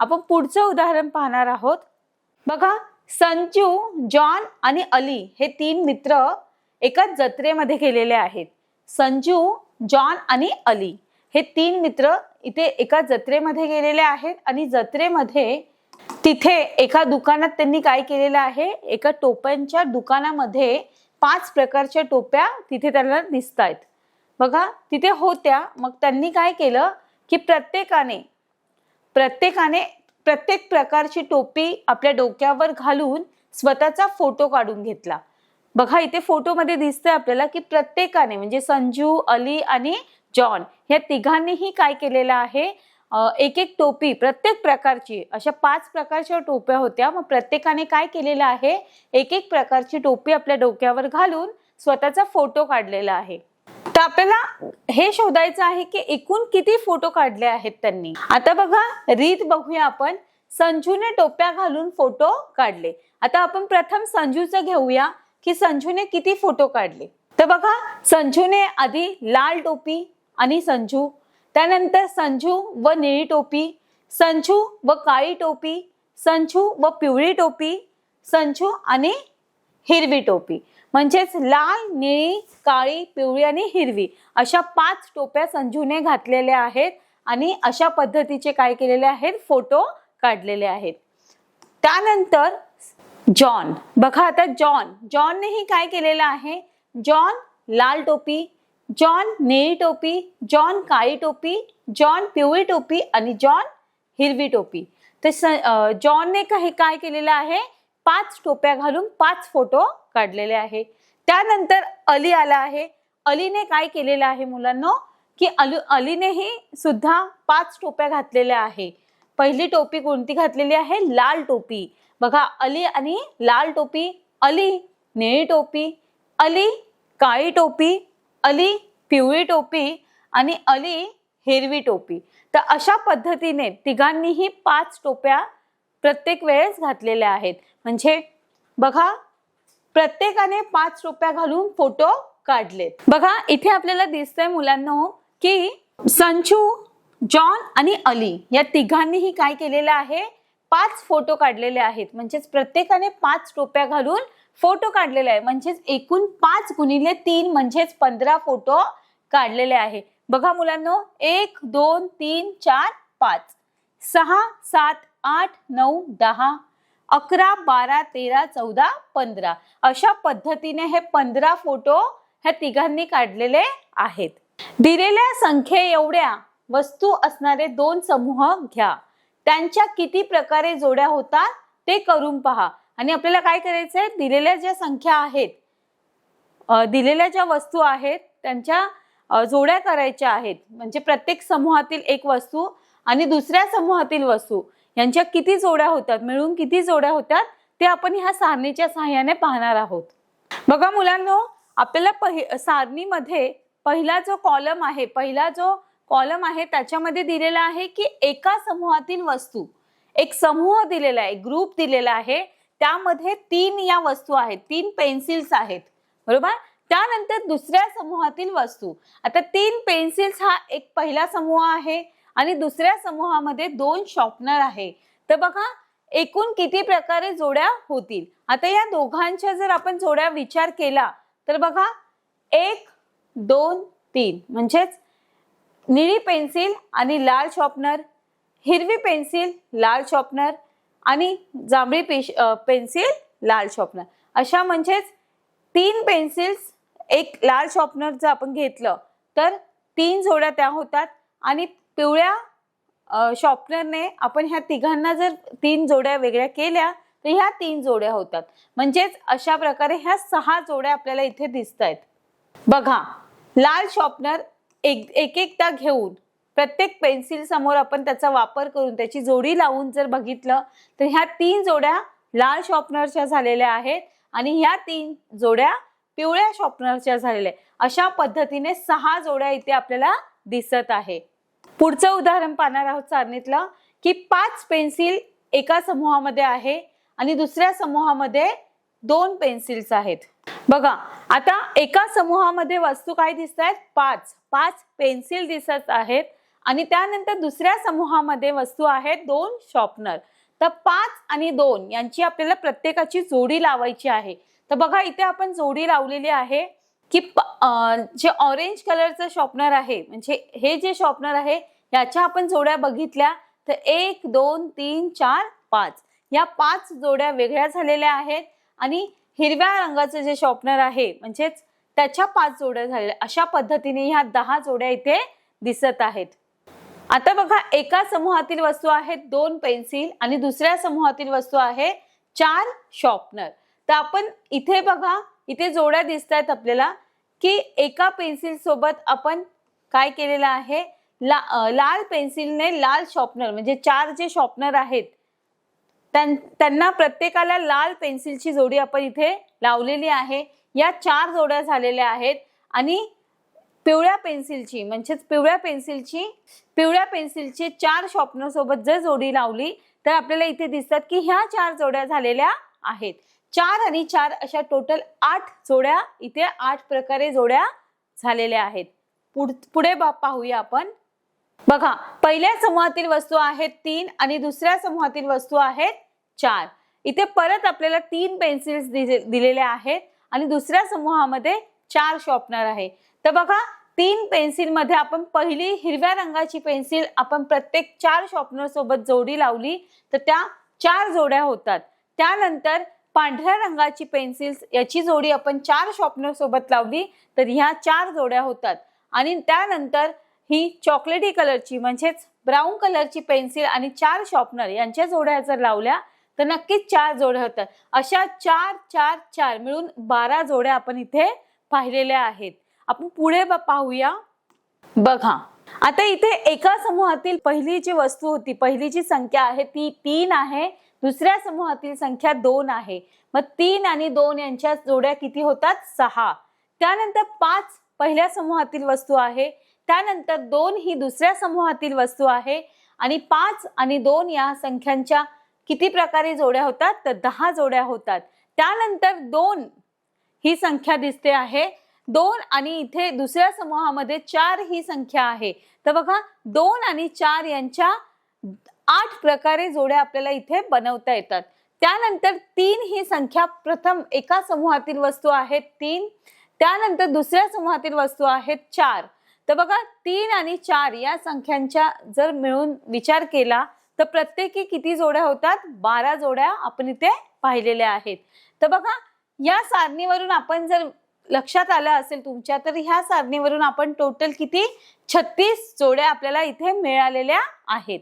आपण पुढचं उदाहरण पाहणार आहोत. बघा संजू जॉन आणि अली हे तीन मित्र एका जत्रेमध्ये गेलेले आहेत. संजू जॉन आणि अली हे तीन मित्र इथे एका जत्रेमध्ये गेलेले आहेत आणि जत्रेमध्ये तिथे एका दुकानात त्यांनी काय केलेलं आहे? एका टोप्यांच्या दुकानामध्ये पाच प्रकारच्या टोप्या तिथे त्यांना दिसत आहेत बघा तिथे होत्या. मग त्यांनी काय केलं? की प्रत्येकाने प्रत्येकाने प्रत्येक प्रकारची टोपी आपल्या डोक्यावर घालून स्वतःचा फोटो काढून घेतला. बघा इथे फोटोमध्ये दिसतंय आपल्याला की प्रत्येकाने म्हणजे संजू अली आणि जॉन या तिघांनीही काय केलेलं आहे? एक एक टोपी प्रत्येक प्रकारची अशा पाच प्रकारच्या टोप्या होत्या. मग प्रत्येकाने काय केलेलं आहे? एक एक प्रकारची टोपी आपल्या डोक्यावर घालून स्वतःचा फोटो काढलेला आहे. तर आपल्याला हे शोधायचं आहे की एकूण किती फोटो काढले आहेत त्यांनी. आता बघा रीत बघूया आपण. संजूने टोप्या घालून फोटो काढले. आता आपण प्रथम संजूचं घेऊया की संजूने किती फोटो काढले. तर बघा संजूने आधी लाल टोपी आणि संजू. त्यानंतर संजू व निळी टोपी संजू व काळी टोपी संजू व पिवळी टोपी संजू आणि हिरवी टोपी. म्हणजेच लाल निळी काळी पिवळी आणि हिरवी अशा पाच टोप्या संजूने घातलेल्या आहेत आणि अशा पद्धतीचे काय केलेले आहेत? फोटो काढलेले आहेत. त्यानंतर जॉन. बघा आता जॉन. जॉननेही काय केलेलं आहे? जॉन लाल टोपी जॉन निळी टोपी जॉन काळी टोपी जॉन पिवळी टोपी आणि जॉन हिरवी टोपी. तर स- जॉनने काही काय केलेलं आहे? पाच टोप्या घालून पाच फोटो काढलेले आहे. त्यानंतर अली आला आहे. अलीने काय केलेलं आहे मुलांना? की अली अलीनेही सुद्धा पाच टोप्या घातलेल्या आहे. पहिली टोपी कोणती घातलेली आहे? लाल टोपी. बघा अली आणि लाल टोपी अली निळी टोपी अली काळी टोपी अली पिवळी टोपी आणि अली हिरवी टोपी. तर अशा पद्धतीने तिघांनीही पाच टोप्या प्रत्येक वेळेस घातलेल्या आहेत. म्हणजे बघा प्रत्येकाने पाच रुपया घालून फोटो काढलेत. बघा इथे आपल्याला दिसतंय मुलांना की संचू जॉन आणि अली या तिघांनीही काय केलेलं आहे? पाच फोटो काढलेले आहेत. म्हणजेच प्रत्येकाने पाच टोप्या घालून फोटो काढलेले आहे. म्हणजेच एकूण पाच गुणिले तीन म्हणजेच पंधरा फोटो काढलेले आहे. बघा मुलांना एक दोन तीन चार पाच. सहा सात आठ नऊ दहा अकरा बारा तेरा चौदा पंधरा. अशा पद्धतीने हे पंधरा फोटो ह्या तिघांनी काढलेले आहेत. दिलेल्या संख्ये एवढ्या वस्तू असणारे दोन समूह घ्या. त्यांच्या किती प्रकारे जोड्या होतात ते करून पहा. आणि आपल्याला काय करायचंय? दिलेल्या ज्या संख्या आहेत दिलेल्या ज्या वस्तू आहेत त्यांच्या जोड्या करायच्या आहेत. म्हणजे प्रत्येक समूहातील एक वस्तू आणि दुसऱ्या समूहातील वस्तू. यांच्या किती जोड्या होतात मिळून किती जोड्या होतात ते आपण ह्या सारणीच्या सहाय्याने पाहणार आहोत. बघा मुलांनो आपल्याला पहि सारणीमध्ये पहिला जो कॉलम आहे पहिला जो कॉलम आहे त्याच्यामध्ये दिलेला आहे की एका समूहातील वस्तू. एक समूह दिलेला आहे ग्रुप दिलेला आहे. त्यामध्ये तीन या वस्तू आहेत तीन पेन्सिल्स आहेत. बरोबर? त्यानंतर दुसऱ्या समूहातील वस्तू. आता तीन पेन्सिल्स हा एक पहिला समूह आहे आणि दुसऱ्या समूहामध्ये दोन शॉपनर आहे. तर बघा एकूण किती प्रकारे जोड्या होतील? आता या दोघांच्या जर आपण जोड्या विचार केला तर बघा एक दोन तीन. म्हणजेच निळी पेन्सिल आणि लाल शॉपनर हिरवी पेन्सिल लाल शॉपनर आणि जांभळी पेश पेन्सिल लाल शॉपनर. अशा म्हणजेच तीन पेन्सिल्स एक लाल शॉपनर जर आपण घेतलं तर तीन जोड्या त्या होतात आणि पिवळ्या शॉपनरने शॉर्पनरने आपण ह्या तिघांना जर तीन जोड्या वेगळ्या केल्या तर ह्या तीन जोड्या होतात. म्हणजेच अशा प्रकारे ह्या सहा जोड्या आपल्याला इथे दिसत आहेत बघा लाल शॉर्पनर एक एक एकदा घेऊन प्रत्येक पेन्सिल समोर आपण त्याचा वापर करून त्याची जोडी लावून जर बघितलं तर ह्या तीन जोड्या लाल शॉर्पनरच्या झालेल्या आहेत आणि ह्या तीन जोड्या पिवळ्या शॉर्पनरच्या झालेल्या आहेत. अशा पद्धतीने सहा जोड्या इथे आपल्याला दिसत आहे. पुढचं उदाहरण पाहणार आहोत सारणीतलं की पाच पेन्सिल एका समूहामध्ये आहे आणि दुसऱ्या समूहामध्ये दोन पेन्सिल्स आहेत. बघा आता एका समूहामध्ये वस्तू काय दिसत आहेत पाच. पाच पेन्सिल दिसत आहेत आणि त्यानंतर दुसऱ्या समूहामध्ये वस्तू आहेत दोन शॉर्पनर तर पाच आणि दोन यांची आपल्याला प्रत्येकाची जोडी लावायची आहे. तर बघा इथे आपण जोडी लावलेली आहे. की जे ऑरेंज कलरचं शॉर्पनर आहे म्हणजे हे जे शॉर्पनर आहे याच्या आपण जोड्या बघितल्या तर एक दोन तीन चार पाच. या पाच जोड्या वेगळ्या झालेल्या आहेत आणि हिरव्या रंगाचं जे शॉर्पनर आहे म्हणजेच त्याच्या पाच जोड्या झालेल्या अशा पद्धतीने ह्या दहा जोड्या इथे दिसत आहेत. आता बघा एका समूहातील वस्तू आहेत दोन पेन्सिल आणि दुसऱ्या समूहातील वस्तू आहे चार शॉर्पनर तर आपण इथे बघा इथे जोड्या दिसत आहेत आपल्याला की एका पेन्सिल सोबत आपण काय केलेलं आहे? ला लाल पेन्सिलने लाल शॉर्पनर म्हणजे चार जे शॉर्पनर आहेत त्यांना प्रत्येकाला लाल पेन्सिलची जोडी आपण इथे लावलेली आहे. या चार जोड्या झालेल्या आहेत आणि पिवळ्या पेन्सिलची म्हणजेच पिवळ्या पेन्सिलची पिवळ्या पेन्सिलची चार शॉर्पनर सोबत जर जोडी लावली तर आपल्याला इथे दिसतात की ह्या चार जोड्या झालेल्या आहेत. चार आणि चार अशा टोटल आठ जोड्या इथे आठ प्रकारे जोड्या झालेल्या आहेत. पुढ- पुढे पाहूया आपण. बघा पहिल्या समूहातील वस्तू आहेत तीन आणि दुसऱ्या समूहातील वस्तू आहेत चार. इथे परत आपल्याला तीन पेन्सिल्स दिलेल्या आहेत आणि दुसऱ्या समूहामध्ये चार शॉर्पनर आहे. तर बघा तीन पेन्सिलमध्ये आपण पहिली हिरव्या रंगाची पेन्सिल आपण प्रत्येक चार शॉर्पनर सोबत जोडी लावली तर त्या चार जोड्या होतात. त्यानंतर पांढऱ्या रंगाची पेन्सिल्स याची जोडी आपण चार शॉपनर सोबत लावली तर ह्या चार जोड्या होतात. आणि त्यानंतर ही चॉकलेटी कलरची म्हणजेच ब्राऊन कलरची पेन्सिल आणि चार शॉपनर यांच्या जोड्या जर लावल्या तर नक्कीच चार जोड्या होतात. अशा चार चार चार मिळून बारा जोड्या आपण इथे पाहिलेल्या आहेत. आपण पुढे पाहूया. बघा आता इथे एका समूहातील पहिली जी वस्तू होती पहिली जी संख्या आहे ती तीन आहे. दुसऱ्या समूहातील संख्या दोन आहे. मग तीन आणि दोन यांच्या जोड्या किती होतात? सहा. त्यानंतर पाच पहिल्या समूहातील वस्तू आहे. त्यानंतर दोन ही दुसऱ्या समूहातील वस्तू आहे. आणि पाच आणि दोन या संख्यांच्या किती प्रकारे जोड्या होतात? तर दहा जोड्या होतात. त्यानंतर दोन ही संख्या दिसते आहे. दोन आणि इथे दुसऱ्या समूहामध्ये चार ही संख्या आहे. तर बघा दोन आणि चार यांच्या आठ प्रकारे जोड्या आपल्याला इथे बनवता येतात. त्यानंतर तीन ही संख्या प्रथम एका समूहातील वस्तू आहेत तीन. त्यानंतर दुसऱ्या समूहातील वस्तू आहेत चार. तर बघा तीन आणि चार या संख्यांच्या जर मिळून विचार केला तर प्रत्येकी किती जोड्या होतात? बारा जोड्या आपण इथे पाहिलेल्या आहेत. तर बघा या सारणीवरून आपण जर लक्षात आलं असेल तुमच्या तर ह्या सारणीवरून आपण टोटल किती? छत्तीस जोड्या आपल्याला इथे मिळालेल्या आहेत.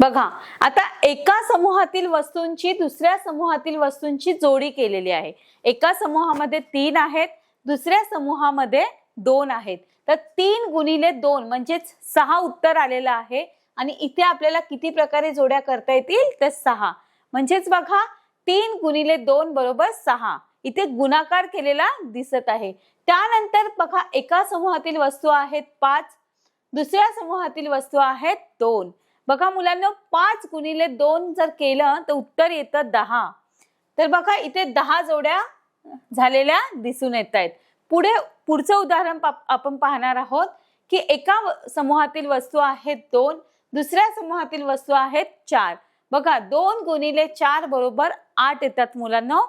बघा आता एका समूहातील वस्तूंची दुसऱ्या समूहातील वस्तूंची जोडी केलेली आहे. एका समूहामध्ये तीन आहेत दुसऱ्या समूहामध्ये दोन आहेत. तर तीन गुणिले दोन म्हणजेच सहा उत्तर आलेलं आहे आणि इथे आपल्याला किती प्रकारे जोड्या करता येतील तर सहा. म्हणजेच बघा तीन गुणिले दोन बरोबर सहा. इथे गुणाकार केलेला दिसत आहे. त्यानंतर बघा एका समूहातील वस्तू आहेत पाच दुसऱ्या समूहातील वस्तू आहेत दोन. बघा मुलांना पाच गुणिले दोन जर केलं तर उत्तर येतं दहा. तर बघा इथे दहा जोड्या झालेल्या दिसून येत आहेत. पुढे पुढचं उदाहरण पा- आपण पाहणार आहोत की एका समूहातील वस्तू आहेत दोन दुसऱ्या समूहातील वस्तू आहेत चार. बघा दोन गुणिले चार बरोबर आठ येतात मुलांना.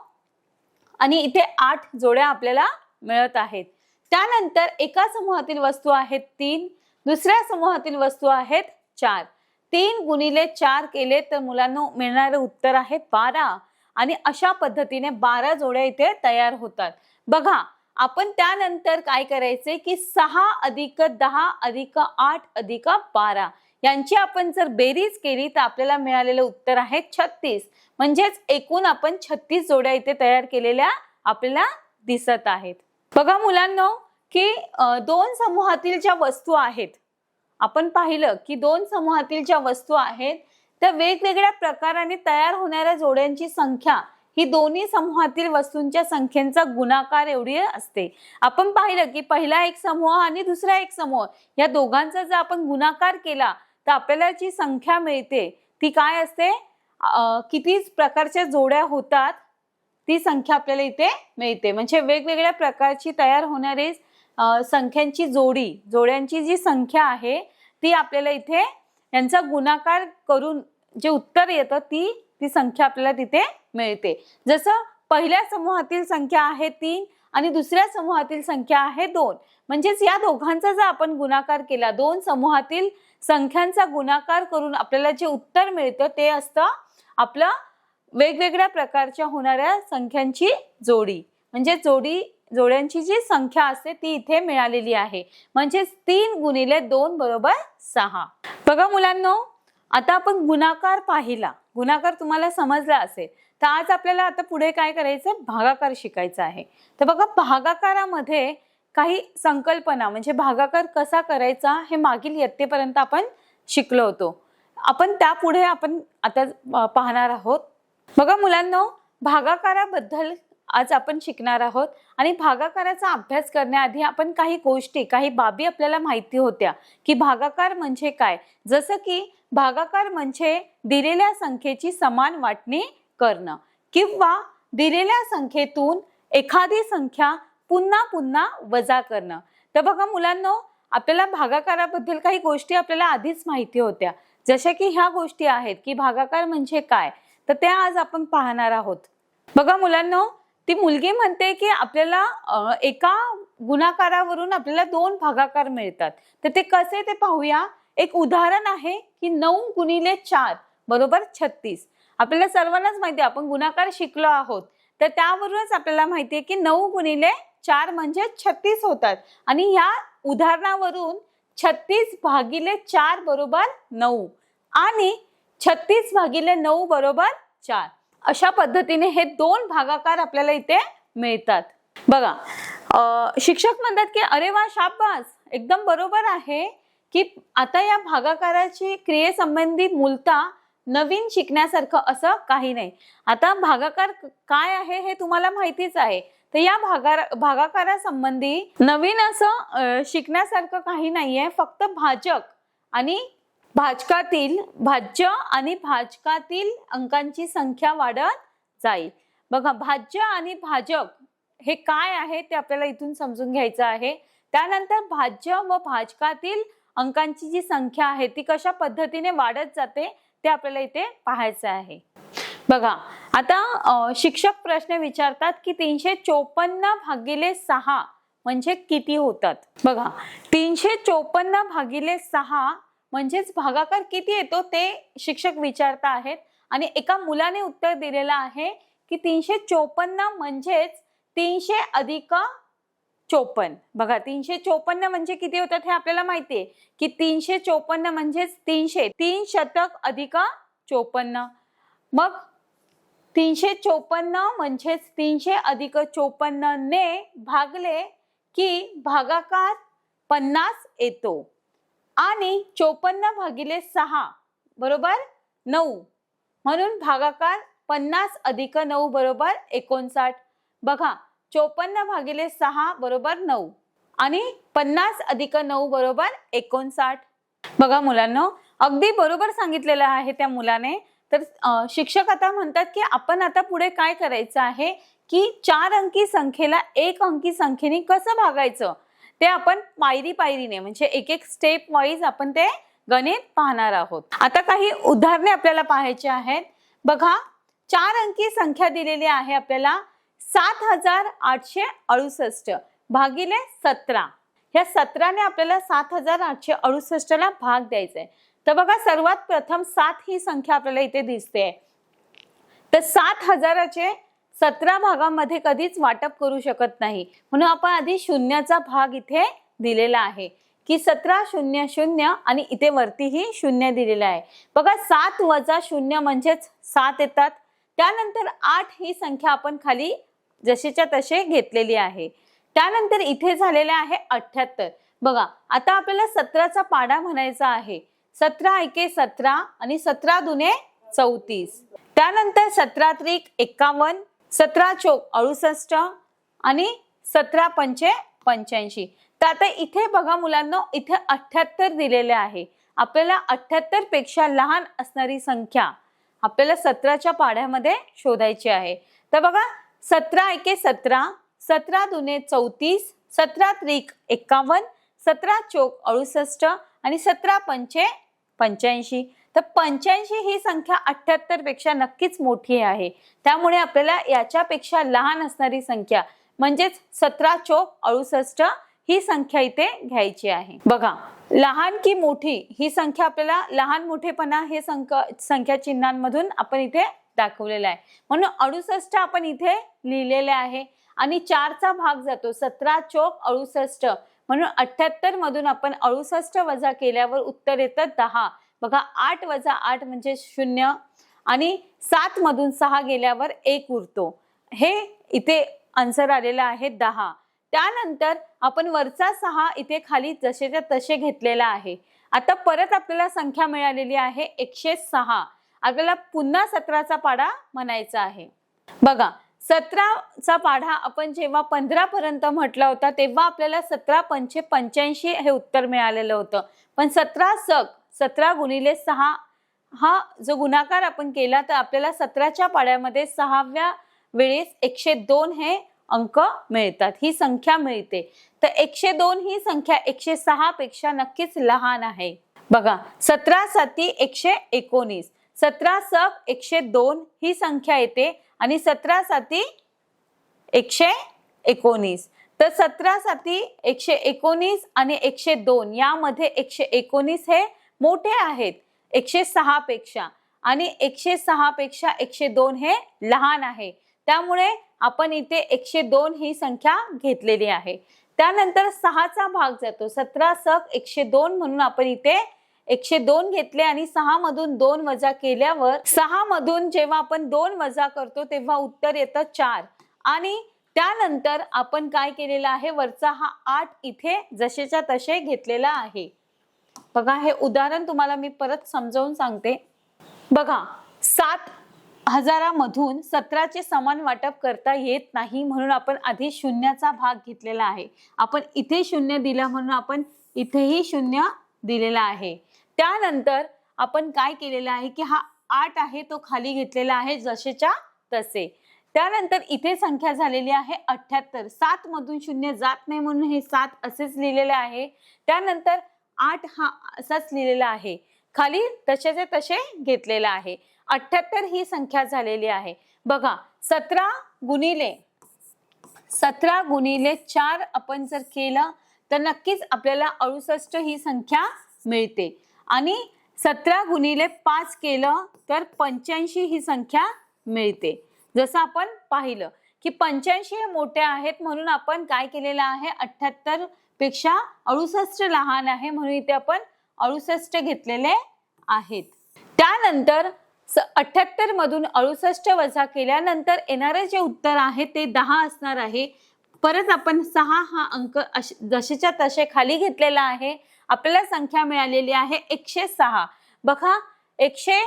आणि इथे आठ जोड्या आपल्याला मिळत आहेत. त्यानंतर एका समूहातील वस्तू आहेत तीन दुसऱ्या समूहातील वस्तू आहेत चार. तीन गुणिले चार केले तर मुलांना मिळणारे उत्तर आहे बारा. आणि अशा पद्धतीने बारा जोड्या इथे तयार होतात. बघा आपण त्यानंतर काय करायचे की सहा अधिक दहा अधिक आठ अधिक बारा. यांची आपण जर बेरीज केली तर आपल्याला मिळालेलं उत्तर आहे छत्तीस. म्हणजेच एकूण आपण छत्तीस जोड्या इथे तयार केलेल्या आपल्याला दिसत आहेत. बघा मुलांना की दोन समूहातील ज्या वस्तू आहेत आपण पाहिलं की दोन समूहातील ज्या वस्तू आहेत त्या वेगवेगळ्या प्रकाराने तयार होणाऱ्या जोड्यांची संख्या ही दोन्ही समूहातील वस्तूंच्या संख्येचा गुणाकार एवढी असते. आपण पाहिलं की पहिला एक समूह आणि दुसरा एक समूह या दोघांचा जर आपण गुणाकार केला तर आपल्याला जी संख्या मिळते ती काय असते? किती प्रकारच्या जोड्या होतात ती संख्या आपल्याला इथे मिळते. म्हणजे वेगवेगळ्या प्रकारची तयार होणारी संख्यांची जोडी जोड्यांची जी संख्या आहे ती आपल्याला इथे यांचा गुणाकार करून जे उत्तर येतं ती ती संख्या आपल्याला तिथे मिळते. जसं पहिल्या समूहातील संख्या आहे तीन आणि दुसऱ्या समूहातील संख्या आहे दोन. म्हणजेच या दोघांचा जर आपण गुणाकार केला दोन समूहातील संख्यांचा गुणाकार करून आपल्याला जे उत्तर मिळतं ते असतं आपलं वेगवेगळ्या प्रकारच्या होणाऱ्या संख्यांची जोडी. म्हणजे जोडी जोड्यांची जी संख्या असते ती इथे मिळालेली आहे. म्हणजेच तीन गुणिले दोन बरोबर सहा. बघा मुलांनो आता आपण गुणाकार पाहिला. गुणाकार तुम्हाला समजला असेल. तर आज आपल्याला आता पुढे काय करायचं भागाकार शिकायचा आहे. तर बघा भागाकारामध्ये काही संकल्पना म्हणजे भागाकार कसा करायचा हे मागील इयत्तेपर्यंत आपण शिकलो होतो. आपण त्यापुढे आपण आता पाहणार आहोत. बघा मुलांनो भागाकाराबद्दल आज आपण शिकणार आहोत. आणि भागाकाराचा अभ्यास करण्याआधी आपण काही गोष्टी काही बाबी आपल्याला माहिती होत्या की भागाकार म्हणजे काय? जसं की भागाकार म्हणजे दिलेल्या संख्येची समान वाटणी करणं किंवा दिलेल्या संख्येतून एखादी संख्या पुन्हा पुन्हा वजा करणं. तर बघा मुलांनो आपल्याला भागाकाराबद्दल काही गोष्टी आपल्याला आधीच माहिती होत्या. जशा की ह्या गोष्टी आहेत की भागाकार म्हणजे काय? तर त्या आज आपण पाहणार आहोत. बघा मुलांनो ती मुलगी म्हणते की आपल्याला एका गुणाकारावरून आपल्याला दोन भागाकार मिळतात. तर ते कसे ते पाहूया. एक उदाहरण आहे की नऊ गुणिले चार बरोबर छत्तीस. आपल्याला सर्वांनाच माहिती आहे आपण गुणाकार शिकलो आहोत. तर त्यावरूनच आपल्याला माहिती आहे की नऊ गुणिले चार म्हणजे छत्तीस होतात. आणि या उदाहरणावरून छत्तीस भागिले चार बरोबर नऊ. आणि छत्तीस भागिले नऊ बरोबर चार. अशा पद्धतीने हे दोन भागाकार आपल्याला इथे मिळतात. बघा शिक्षक म्हणतात की अरे वा शाबास! एकदम बरोबर आहे की आता या भागाकाराची क्रियेसंबंधी मूलता नवीन शिकण्यासारखं असं काही नाही. आता भागाकार काय आहे हे तुम्हाला माहितीच आहे. तर या भागार भागाकारासंबंधी नवीन असं शिकण्यासारखं काही नाहीये. फक्त भाजक आणि भाजकातील भाज्य आणि भाजकातील अंकांची संख्या वाढत जाईल. बघा भाज्य आणि भाजक हे काय आहे ते आपल्याला इथून समजून घ्यायचं आहे. त्यानंतर भाज्य व भाजकातील अंकांची जी संख्या आहे ती कशा पद्धतीने वाढत जाते ते आपल्याला इथे पाहायचं आहे. बघा आता शिक्षक प्रश्न विचारतात की तीनशे चोपन्न भागिले सहा म्हणजे किती होतात? बघा तीनशे चोपन्न भागिले सहा म्हणजेच भागाकार किती येतो ते शिक्षक विचारता आहेत. आणि एका मुलाने उत्तर दिलेलं आहे की तीनशे चोपन्न म्हणजेच तीनशे अधिक चोपन्न. बघा तीनशे चोपन्न म्हणजे किती होतात हे आपल्याला माहितीये की तीनशे चोपन्न म्हणजेच तीनशे तीन शतक अधिक चोपन्न. मग तीनशे चोपन्न म्हणजेच तीनशे अधिक चोपन्न ने भागले की भागाकार पन्नास येतो. आणि चोपन्न भागिले सहा बरोबर? नऊ. म्हणून भागाकार पन्नास अधिक नऊ बरोबर? एकोणसाठ. बघा चोपन्न भागिले सहा बरोबर? नऊ. आणि पन्नास अधिक नऊ बरोबर? एकोणसाठ. बघा मुलांनो अगदी बरोबर सांगितलेलं आहे त्या मुलाने. तर शिक्षक आता म्हणतात की आपण आता पुढे काय करायचं आहे? की चार अंकी संख्येला एक अंकी संख्येने कसं भागायचं? ते आपण पायरी पायरीने म्हणजे एक एक स्टेप वाईज आपण ते गणित पाहणार आहोत. आता काही उदाहरणे आपल्याला पाहायची आहेत. बघा चार अंकी संख्या दिलेली आहे आपल्याला सात हजार आठशे अडुसष्ट भागिले सतरा. ह्या सतराने आपल्याला सात हजार आठशे अडुसष्टला भाग द्यायचा आहे तर बघा सर्वात प्रथम सात ही संख्या आपल्याला इथे दिसते. तर सात हजाराचे सतरा भागामध्ये कधीच वाटप करू शकत नाही. म्हणून आपण आधी शून्याचा भाग इथे दिलेला आहे. की सतरा शून्य शून्य आणि इथे वरतीही शून्य दिलेलं आहे. बघा सात वजा शून्य म्हणजेच सात येतात. त्यानंतर आठ ही संख्या आपण खाली जशीच्या तसे घेतलेली आहे. त्यानंतर इथे झालेले आहे अठ्याहत्तर बघा आता आपल्याला सतराचा पाडा म्हणायचा आहे. सतरा एके सतरा आणि सतरा दुने चौतीस. त्यानंतर सतरा त्रिक एकावन्न सतरा चोक अडुसष्ट आणि सतरा पंचे पंच्याऐंशी. तर आता इथे बघा मुलांना इथे अठ्याहत्तर दिलेले आहे. आपल्याला अठ्याहत्तरपेक्षा लहान असणारी संख्या आपल्याला सतराच्या पाढ्यामध्ये शोधायची आहे. तर बघा सतरा एके सतरा सतरा दुने चौतीस सतरा त्रिक एकावन्न सतरा चोक अडुसष्ट आणि सतरा पंचे पंच्याऐंशी. तर पंच्याऐंशी ही संख्या अठ्याहत्तरपेक्षा नक्कीच मोठी आहे. त्यामुळे आपल्याला याच्यापेक्षा लहान असणारी संख्या म्हणजेच सतरा चोक अडुसष्ट ही संख्या इथे घ्यायची आहे. बघा लहान की मोठी ही संख्या आपल्याला लहान मोठेपणा हे संख संख्या चिन्हांमधून आपण इथे दाखवलेला आहे. म्हणून अडुसष्ट आपण इथे लिहिलेले आहे आणि चारचा भाग जातो सतरा चोक अडुसष्ट. म्हणून अठ्याहत्तर मधून आपण अडुसष्ट वजा केल्यावर उत्तर येतं दहा. बघा आठ वजा आठ म्हणजे शून्य. आणि सात मधून सहा गेल्यावर एक उरतो. हे इथे आन्सर आलेलं आहे दहा. त्यानंतर आपण वरचा सहा इथे खाली जसेच्या तसे घेतलेला आहे. आता परत आपल्याला संख्या मिळालेली आहे एकशे सहा. आपल्याला पुन्हा सतराचा पाढा म्हणायचा आहे. बघा सतराचा पाढा आपण जेव्हा पंधरा पर्यंत म्हटला होता तेव्हा आपल्याला सतरा पंचे पंच्याऐंशी हे उत्तर मिळालेलं होतं. पण सतरा सक सतरा गुणिले सहा. हा जो गुणाकार आपण केला तर आपल्याला सतराच्या पाड्यामध्ये सहाव्या वेळेस एकशे दोन हे अंक मिळतात. ही संख्या मिळते. तर एकशे दोन ही संख्या एकशे सहा पेक्षा नक्कीच लहान आहे. बघा सतरा साती एकशे एकोणीस. सतरा सक एकशे दोन ही संख्या येते आणि सतरा साती एकशे एकोणीस. तर सतरा साती एकशे एकोणीस आणि एकशे दोन यामध्ये एकशे एकोणीस हे मोठे आहेत. एकशे सहा पेक्षा. आणि एकशे सहा पेक्षा एकशे दोन हे लहान आहे. त्यामुळे आपण इथे एकशे दोन ही संख्या घेतलेली आहे. त्यानंतर सहाचा भाग जातो. सतरा सक एकशे दोन म्हणून आपण इथे एकशे दोन घेतले आणि सहा मधून दोन वजा केल्यावर सहा मधून जेव्हा आपण दोन वजा करतो तेव्हा उत्तर येतं चार. आणि त्यानंतर आपण काय केलेलं आहे? वरचा हा आठ इथे जसेच्या तसे घेतलेला आहे. बघा हे उदाहरण तुम्हाला मी परत समजावून सांगते. बघा सात हजारामधून सतराचे समान वाटप करता येत नाही म्हणून आपण आधी शून्याचा भाग घेतलेला आहे. आपण इथे शून्य दिलं म्हणून आपण इथेही शून्य दिलेला आहे. त्यानंतर आपण काय केलेलं आहे की हा आठ आहे तो खाली घेतलेला आहे जसेच्या तसे. त्यानंतर इथे संख्या झालेली आहे अठ्याहत्तर सात मधून शून्य जात नाही म्हणून हे सात असेच लिहिलेले आहे. त्यानंतर आठ हा असाच लिहिलेला आहे. खाली तसेचे तसे घेतलेला आहे. अठ्याहत्तर ही संख्या झालेली आहे. बघा सतरा गुणिले सतरा गुणिले चार आपण जर केलं तर नक्कीच आपल्याला अडुसष्ट ही संख्या मिळते. आणि सतरा गुणिले पाच केलं तर पंच्याऐंशी ही संख्या मिळते. जसं आपण पाहिलं की पंच्याऐंशी हे मोठे आहेत म्हणून आपण काय केलेलं आहे? अठ्याहत्तर पेक्षा अडुसष्ट लहान आहे म्हणून इथे आपण अडुसष्ट घेतलेले आहेत. त्यानंतर अठ्याहत्तर मधून अडुसष्ट वजा केल्यानंतर येणारे जे उत्तर आहे ते दहा असणार आहे. परत आपण सहा हा अंक अश- जसेच्या तसे खाली घेतलेला आहे. आपल्याला संख्या मिळालेली आहे एकशे सहा. बघा एकशे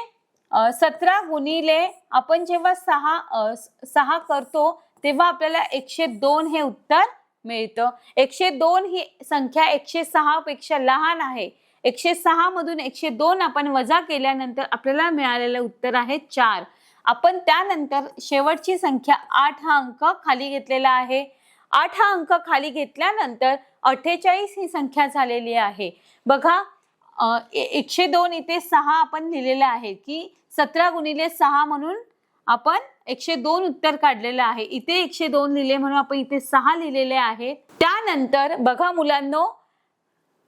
सतरा गुणिले आपण जेव्हा सहा सहा करतो तेव्हा आपल्याला एकशे दोन हे उत्तर मिळतं. एकशे दोन ही संख्या एकशे सहा पेक्षा लहान आहे. एकशे सहा मधून एकशे दोन आपण वजा केल्यानंतर आपल्याला मिळालेलं उत्तर आहे चार. आपण त्यानंतर शेवटची संख्या आठ हा अंक खाली घेतलेला आहे. आठ हा अंक खाली घेतल्यानंतर अठ्ठेचाळीस ही संख्या झालेली आहे. बघा ए- एकशे दोन इथे सहा आपण लिहिलेलं आहे की सतरा गुणिले सहा म्हणून आपण एकशे दोन उत्तर काढलेलं आहे. इथे एकशे दोन लिहिले म्हणून आपण इथे सहा लिहिलेले आहे. त्यानंतर बघा मुलांनो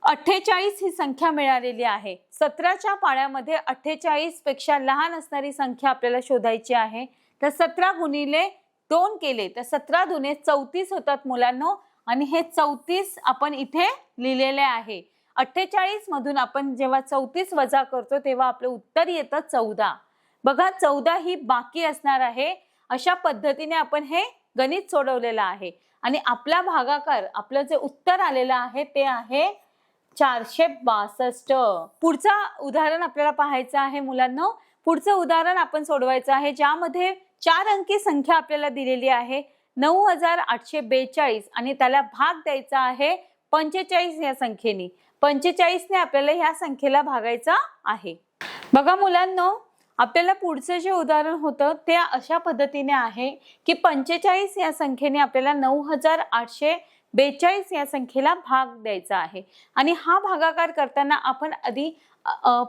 अठ्ठेचाळीस ही संख्या मिळालेली आहे. सतराच्या पाड्यामध्ये अठ्ठेचाळीसपेक्षा लहान असणारी संख्या आपल्याला शोधायची आहे. तर सतरा गुणिले दोन केले. तर सतरा दुने चौतीस होतात मुलांनो. आणि हे चौतीस आपण इथे लिहिलेले आहे. अठ्ठेचाळीस मधून आपण जेव्हा चौतीस वजा करतो तेव्हा आपलं उत्तर येतं चौदा. बघा चौदा ही बाकी असणार आहे. अशा पद्धतीने आपण हे गणित सोडवलेलं आहे. आणि आपला भागाकार आपलं जे उत्तर आलेलं आहे ते आहे चारशे बासष्ट. पुढचा उदाहरण आपल्याला पाहायचं आहे मुलांना. पुढचं उदाहरण आपण सोडवायचं आहे ज्यामध्ये चार अंकी संख्या आपल्याला दिलेली आहे. नऊ हजार आठशे बेचाळीस आणि त्याला भाग द्यायचा आहे पंचेचाळीस या संख्येने. पंचेचाळीसने आपल्याला ह्या संख्येला भागायचा आहे. बघा मुलांनो आपल्याला पुढचं जे उदाहरण होतं ते अशा पद्धतीने आहे की पंचेचाळीस या संख्येने आपल्याला नऊ हजार आठशे बेचाळीस या संख्येला भाग द्यायचा आहे. आणि हा भागाकार करताना आपण आधी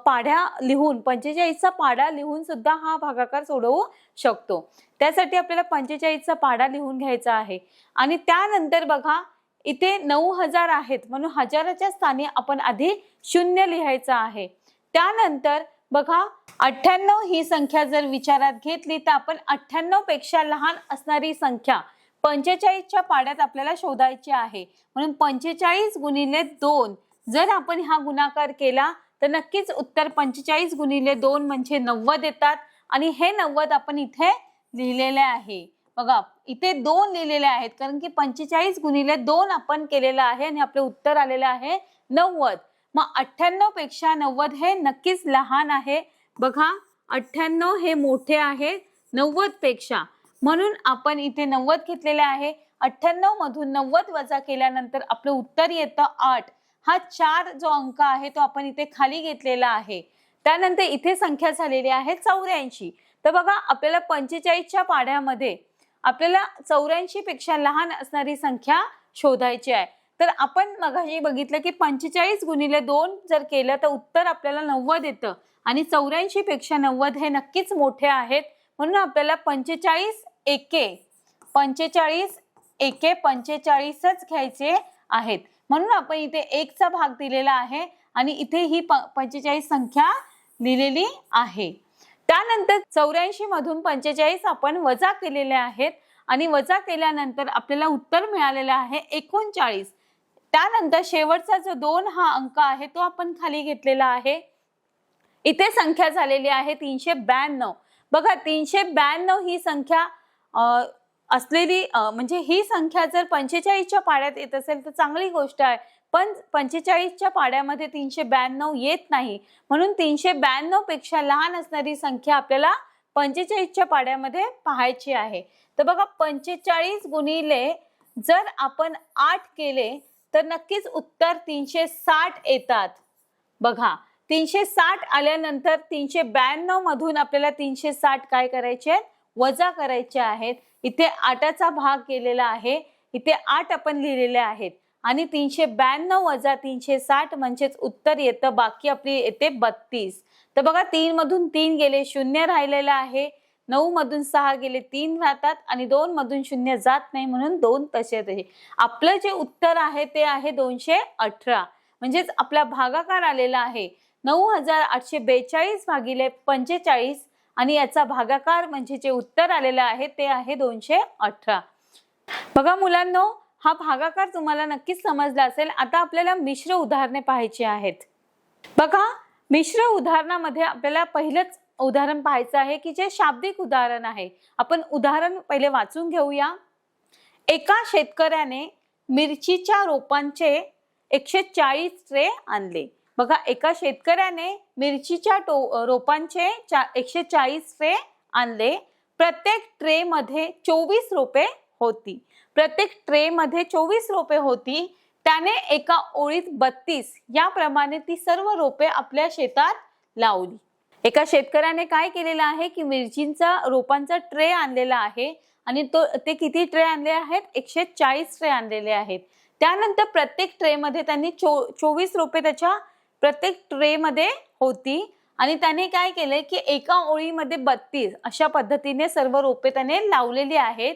पाढ्या लिहून पंचेचाळीसचा पाढा लिहून सुद्धा हा भागाकार सोडवू शकतो. त्यासाठी आपल्याला पंचेचाळीसचा पाढा लिहून घ्यायचा आहे. आणि त्यानंतर बघा इथे नऊ हजार आहेत म्हणून हजाराच्या स्थानी आपण आधी शून्य लिहायचं आहे. त्यानंतर बघा अठ्ठ्याण्णव ही संख्या जर विचारात घेतली तर आपण अठ्ठ्याण्णवपेक्षा लहान असणारी संख्या पंचेचाळीसच्या पाड्यात आपल्याला शोधायची आहे. म्हणून पंचेचाळीस गुणिले दोन जर आपण हा गुणाकार केला तर नक्कीच उत्तर पंचेचाळीस गुणिले दोन म्हणजे नव्वद येतात. आणि हे नव्वद आपण इथे लिहिलेले आहे. बघा इथे दोन लिहिलेले आहेत कारण की पंचेचाळीस गुणिले दोन आपण केलेलं आहे आणि आपले उत्तर आलेलं आहे नव्वद. मग अठ्ठ्याण्णवपेक्षा नव्वद हे नक्कीच लहान आहे. बघा अठ्ठ्याण्णव हे मोठे आहे नव्वदपेक्षा. म्हणून आपण इथे नव्वद घेतलेले आहे. अठ्ठ्याण्णव मधून नव्वद वजा केल्यानंतर आपलं उत्तर येतं आठ. हा चार जो अंक आहे तो आपण इथे खाली घेतलेला आहे. त्यानंतर इथे संख्या झालेली आहे चौऱ्याऐंशी. तर बघा आपल्याला पंचेचाळीसच्या पाढ्यामध्ये आपल्याला चौऱ्याऐंशी पेक्षा लहान असणारी संख्या शोधायची आहे. तर आपण मगाशी बघितलं की पंचेचाळीस गुणिले दोन जर केलं तर उत्तर आपल्याला नव्वद येतं. आणि चौऱ्याऐंशी पेक्षा नव्वद हे नक्कीच मोठे आहेत. म्हणून आपल्याला पंचेचाळीस एके पंचेचाळीस एके पंचेचाळीसच घ्यायचे आहेत. म्हणून आपण इथे एकचा भाग दिलेला आहे आणि इथे ही प- पंचेचाळीस संख्या लिहिलेली आहे. त्यानंतर चौऱ्याऐंशी मधून पंचेचाळीस आपण वजा केलेले आहेत. आणि वजा केल्यानंतर आपल्याला उत्तर मिळालेलं आहे एकोणचाळीस. त्यानंतर शेवटचा जो दोन हा अंक आहे तो आपण खाली घेतलेला आहे. इथे संख्या झालेली आहे तीनशे ब्याण्णव. बघा तीनशे ब्याण्णव ही संख्या असलेली म्हणजे ही संख्या जर पंचेचाळीसच्या पाड्यात येत असेल तर चांगली गोष्ट आहे. पण पंचेचाळीसच्या पाड्यामध्ये तीनशे ब्याण्णव येत नाही. म्हणून तीनशे ब्याण्णवपेक्षा लहान असणारी संख्या आपल्याला पंचेचाळीसच्या पाड्यामध्ये पाहायची आहे. तर बघा पंचेचाळीस गुणिले जर आपण आठ केले तर नक्कीच उत्तर तीनशे साठ येतात. बघा तीनशे साठ आल्यानंतर तीनशे ब्याण्णव मधून आपल्याला तीनशे साठ काय करायचे आहेत? वजा करायचे आहेत. इथे आठाचा भाग केलेला आहे. इथे आठ आपण लिहिलेले आहेत. आणि तीनशे ब्याण्णव वजा तीनशे साठ म्हणजेच उत्तर येतं. बाकी आपली येते बत्तीस. तर बघा तीन मधून तीन गेले शून्य राहिलेलं आहे. नऊ मधून सहा गेले तीन राहतात आणि दोन मधून शून्य जात नाही म्हणून दोन तसेच तसे आपलं जे उत्तर आहे ते आहे दोनशे अठरा. म्हणजेच आपला भागाकार आलेला आहे. नऊ हजार आठशे बेचाळीस भागिले पंचेचाळीस आणि याचा भागाकार म्हणजे जे उत्तर आलेलं आहे ते आहे दोनशे अठरा. बघा मुलांनो हा भागाकार तुम्हाला नक्कीच समजला असेल. आता आपल्याला मिश्र उदाहरणे पाहायची आहेत. बघा मिश्र उदाहरणामध्ये आपल्याला पहिलंच उदाहरण पाहायचं आहे की जे शाब्दिक उदाहरण आहे. आपण उदाहरण पहिले वाचून घेऊया. एका शेतकऱ्याने मिरचीच्या रोपांचे एकशे चाळीस ट्रे आणले. बघा एका शेतकऱ्याने मिरचीच्या टो रोपांचे चा एकशे चाळीस ट्रे आणले. प्रत्येक ट्रेमध्ये चोवीस रोपे होती. प्रत्येक ट्रेमध्ये चोवीस रोपे होती. त्याने एका ओळीत बत्तीस याप्रमाणे ती सर्व रोपे आपल्या शेतात लावली. एका शेतकऱ्याने काय केलेलं आहे की मिरचींचा रोपांचा ट्रे आणलेला आहे आणि तो ते किती ट्रे आणले आहेत? एकशे चाळीस ट्रे आणलेले आहेत. त्यानंतर प्रत्येक ट्रेमध्ये त्यांनी चो चोवीस रोपे त्याच्या प्रत्येक ट्रेमध्ये होती. आणि त्याने काय केलंय की एका ओळीमध्ये बत्तीस अशा पद्धतीने सर्व रोपे त्याने लावलेली आहेत.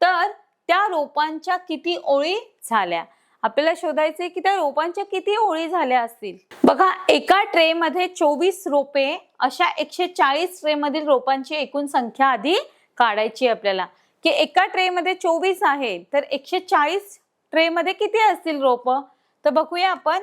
तर त्या रोपांच्या किती ओळी झाल्या? आपल्याला शोधायचे की त्या रोपांच्या किती ओळी झाल्या असतील? बघा एका ट्रे मध्ये चोवीस रोपे अशा एकशे चाळीस ट्रे मधील रोपांची एकूण संख्या आधी काढायची आपल्याला. की एका ट्रे मध्ये चोवीस आहे तर एकशे चाळीस ट्रे मध्ये किती असतील रोप? तर बघूया आपण.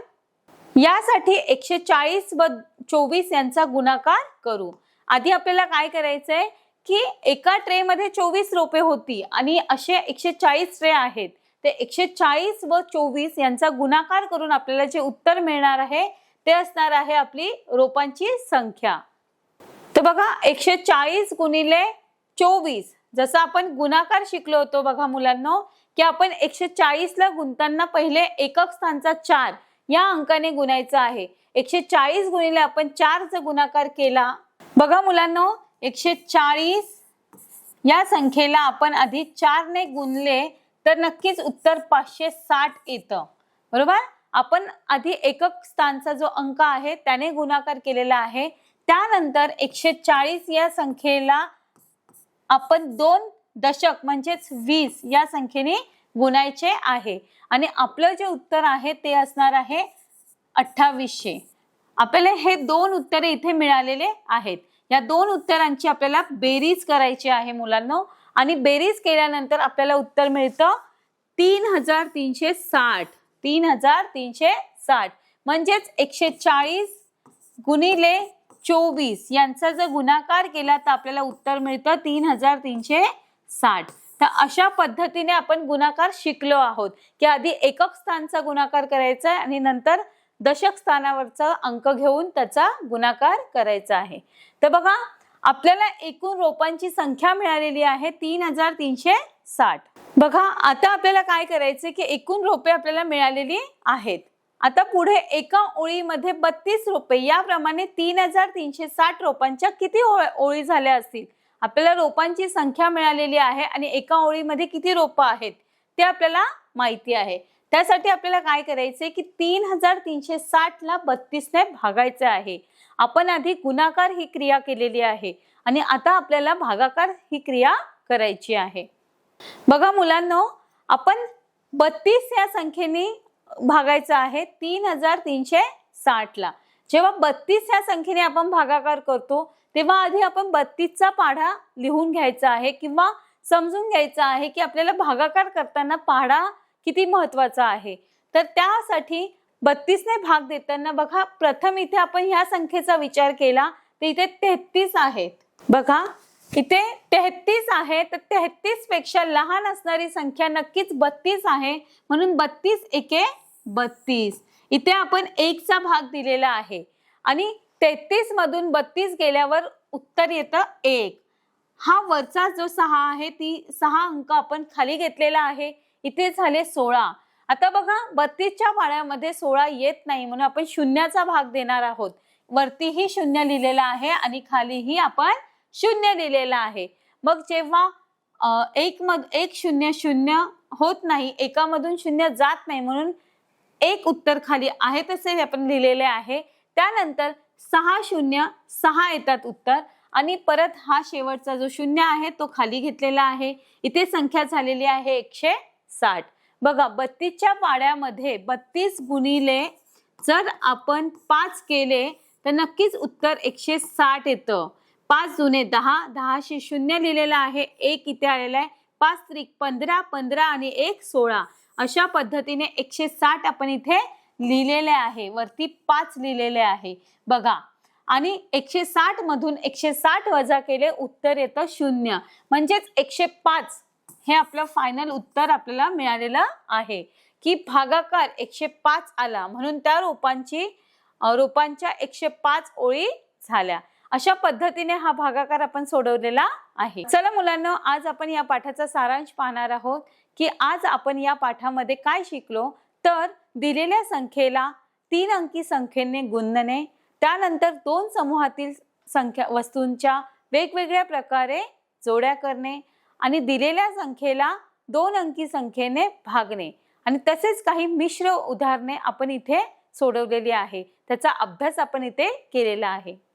यासाठी एकशे चाळीस व चोवीस यांचा गुणाकार करू. आधी आपल्याला काय करायचंय? की एका ट्रे मध्ये चोवीस रोपे होती आणि असे एकशे चाळीस ट्रे आहेत. ते एकशे चाळीस व चोवीस यांचा गुणाकार करून आपल्याला जे उत्तर मिळणार आहे ते असणार आहे आपली रोपांची संख्या. तर बघा एकशे चाळीस गुणिले चोवीस जसं आपण गुणाकार शिकलो होतो बघा मुलांना की आपण एकशे चाळीस ला गुंताना पहिले एकक स्थानचा चार या अंकाने गुणायचा आहे. एकशे चाळीस गुणिले आपण चारचा गुणाकार केला बघा मुलांना एकशे चाळीस या संख्येला आपण आधी चारने गुणले तर नक्कीच उत्तर पाचशे साठ येतं. बरोबर? आपण आधी एकक स्थानचा जो अंक आहे त्याने गुणाकार केलेला आहे. त्यानंतर एकशे चाळीस या संख्येला आपण दोन दशक म्हणजेच वीस या संख्येने गुणायचे आहे. आणि आपलं जे उत्तर आहे ते असणार आहे अठ्ठावीसशे. आपल्याला हे दोन उत्तरे इथे मिळालेले आहेत. या दोन उत्तरांची आपल्याला बेरीज करायची आहे मुलांना. आणि बेरीज केल्यानंतर आपल्याला उत्तर मिळतं तीन हजार तीनशे साठ. तीन हजार तीनशे साठ. म्हणजेच एकशे चाळीस गुणिले चोवीस. यांचा जर गुणाकार केला तर आपल्याला उत्तर मिळतं तीन हजार तीनशे साठ. तर अशा पद्धतीने आपण गुणाकार शिकलो आहोत की आधी एकक स्थानचा गुणाकार करायचा आहे आणि नंतर दशक स्थानावरचा अंक घेऊन त्याचा गुणाकार करायचा आहे. तर बघा आपल्याला एकूण रोपांची संख्या मिळालेली आहे तीन हजार तीनशे साठ. बघा आता आपल्याला काय करायचं की एकूण रोपे आपल्याला मिळालेली आहेत. आता पुढे एका ओळीमध्ये बत्तीस रोपे याप्रमाणे तीन हजार तीनशे साठ रोपांच्या किती ओळ- ओळी झाल्या असतील? आपल्याला रोपांची संख्या मिळालेली आहे आणि एका ओळीमध्ये किती रोपं आहेत ते आपल्याला माहिती आहे. त्यासाठी आपल्याला काय करायचंय की तीन हजार तीनशे साठ ला बत्तीसने भागायचं आहे. आपण आधी गुणाकार ही क्रिया केलेली आहे आणि आता आपल्याला भागाकार ही क्रिया करायची आहे. बघा मुलांनो आपण बत्तीस या संख्येने भागायचं आहे तीन हजार तीनशे साठ ला. जेव्हा बत्तीस या संख्येने आपण भागाकार करतो तेव्हा आधी आपण बत्तीसचा पाढा लिहून घ्यायचा आहे किंवा समजून घ्यायचा आहे की आपल्याला भागाकार करताना पाढा किती महत्त्वाचा आहे? तर त्यासाठी बत्तीसने भाग देताना बघा प्रथम इथे आपण ह्या संख्येचा विचार केला तर इथे तेहतीस आहेत. बघा इथे तेहतीस आहे तर तेहतीसपेक्षा लहान असणारी संख्या नक्कीच बत्तीस आहे. म्हणून बत्तीस एके बत्तीस. इथे आपण एकचा भाग दिलेला आहे. आणि तेहतीस मधून बत्तीस गेल्यावर उत्तर येतं एक. हा वरचा जो सहा आहे ती सहा अंक आपण खाली घेतलेला आहे. इथे झाले सोळा. आता बघा बत्तीसच्या पाड्यामध्ये सोळा येत नाही म्हणून आपण शून्याचा भाग देणार आहोत. वरतीही शून्य लिहिलेला आहे आणि खालीही आपण शून्य लिहिलेला आहे. मग जेव्हा एक मध एक शून्य शून्य होत नाही एकामधून शून्य जात नाही म्हणून एक उत्तर खाली आहे तसे आपण लिहिलेले आहे. त्यानंतर सहा शून्य सहा येतात उत्तर आणि परत हा शेवटचा जो शून्य आहे तो खाली घेतलेला आहे. इथे संख्या झालेली आहे एकशे साठ. बघा बत्तीसच्या पाड्यामध्ये बत्तीस गुणिले जर आपण पाच केले तर नक्कीच उत्तर एकशे साठ येतं. पाच जुने दहा दहाशे शून्य लिहिलेलं आहे एक इथे आलेला आहे. पाच त्रिक पंधरा पंधरा आणि एक सोळा. अशा पद्धतीने एकशे साठ आपण इथे लिहिलेले आहे. वरती पाच लिहिलेले आहे. बघा. आणि एकशे साठ मधून एकशे साठ वजा केले उत्तर येतं शून्य. म्हणजेच एकशे पाच. हे आपलं फायनल उत्तर आपल्याला मिळालेलं आहे. की भागाकार एकशे पाच आला. म्हणून त्या रोपांची रोपांच्या एकशे पाच ओळी झाल्या. अशा पद्धतीने हा भागाकार आपण सोडवलेला आहे. चला मुलांना आज आपण या पाठाचा सारांश पाहणार आहोत की आज आपण या पाठामध्ये काय शिकलो. तर दिलेल्या संख्येला तीन अंकी संख्येने गुणणे त्यानंतर दोन समूहातील संख्या वस्तूंच्या वेगवेगळ्या प्रकारे जोड्या करणे आणि दिलेल्या संख्येला दोन अंकी संख्येने भागणे. आणि तसेच काही मिश्र उदाहरणे आपण इथे सोडवलेली आहे. त्याचा अभ्यास आपण इथे केलेला आहे.